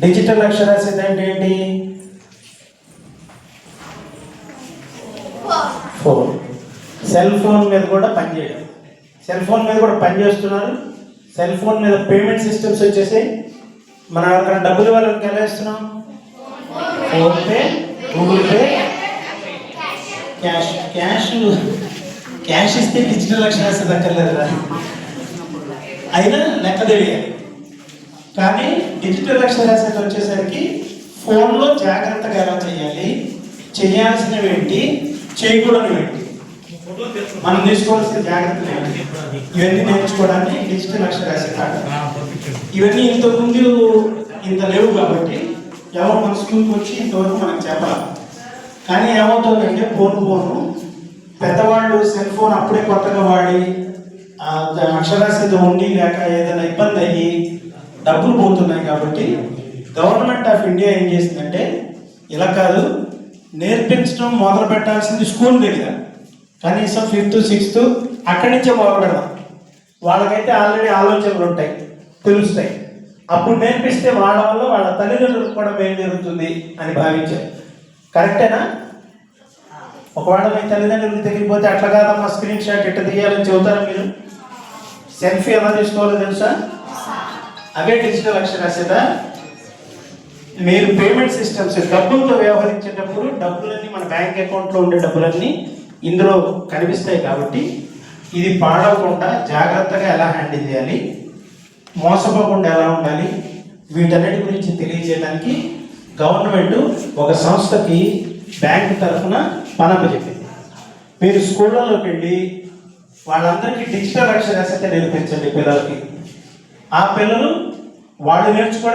Digital అక్షరాస్యత అంటే ఏంటి? ఫోన్ సెల్ ఫోన్ మీద కూడా పనిచేయడం సెల్ ఫోన్ మీద కూడా పనిచేస్తున్నారు సెల్ ఫోన్ మీద పేమెంట్ సిస్టమ్స్ వచ్చేసాయి మనం ఎవరికైనా డబ్బులు వాళ్ళకి ఎలా ఇస్తున్నాం PhonePe Google pay cash cash cash ఇస్తే డిజిటల్ అక్షరాస్యత అక్కర్లేదురా. అయినా లెక్క తెలియాలి. కానీ డిజిటల్ అక్షరాస్యత వచ్చేసరికి ఫోన్లో జాగ్రత్తగా ఎలా చేయాలి? చేయాల్సినవి ఏంటి? చేయకూడనివి ఏంటి? మనం తీసుకోవాల్సిన జాగ్రత్తలు ఏంటి? ఇవన్నీ నేర్చుకోవడానికి డిజిటల్ అక్షరాస్యత ఇవన్నీ ఇంతకుముందు ఇంత లేవు కాబట్టి ఎవరు మన స్కూల్కి వచ్చి ఇంతవరకు మనకు చెప్పాలి. కానీ ఏమవుతుందంటే ఫోన్ ఫోను. పెద్దవాళ్ళు సెల్ ఫోన్ అప్పుడే కొత్తగా వాడి అక్షరాస్యత ఉండి లేక ఏదైనా ఇబ్బంది అయ్యి డబ్బులు పోతున్నాయి కాబట్టి గవర్నమెంట్ ఆఫ్ ఇండియా ఏం చేసిందంటే ఇలా కాదు నేర్పించడం మొదలు పెట్టాల్సింది స్కూల్ దగ్గర. కనీసం ఫిఫ్త్ సిక్స్త్ అక్కడి నుంచే మొదలు పెడదాం. వాళ్ళకైతే ఆల్రెడీ ఆలోచనలు ఉంటాయి తెలుస్తాయి. అప్పుడు నేర్పిస్తే వాళ్ళ వల్ల వాళ్ళ తల్లిదండ్రులకు కూడా మేలు జరుగుతుంది అని భావించారు. కరెక్టేనా? ఒకవేళ మీ తల్లిదండ్రులకు తెలియకపోతే అట్లా కాదమ్మా స్క్రీన్ షాట్ ఎట్ట తీయాలని చెబుతారా మీరు? సెల్ఫీ ఎలా తీసుకోవాలో తెలుసా? అవే డిజిటల్ అక్షరాస్యత మీరు పేమెంట్ సిస్టమ్స్ డబ్బులతో వ్యవహరించేటప్పుడు డబ్బులన్నీ మన బ్యాంక్ అకౌంట్లో ఉండే డబ్బులన్నీ ఇందులో కనిపిస్తాయి కాబట్టి ఇది పాడవకుండా జాగ్రత్తగా ఎలా హ్యాండిల్ చేయాలి? మోసపోకుండా ఎలా ఉండాలి? వీటన్నిటి గురించి తెలియజేయడానికి గవర్నమెంట్ ఒక సంస్థకి బ్యాంక్ తరఫున పనప్పచెప్పింది మీరు స్కూళ్ళలోకి వెళ్ళి వాళ్ళందరికీ డిజిటల్ అక్షరాస్యత నేర్పించండి పిల్లలకి. ఆ పిల్లలు వాళ్ళు నేర్చుకోవడం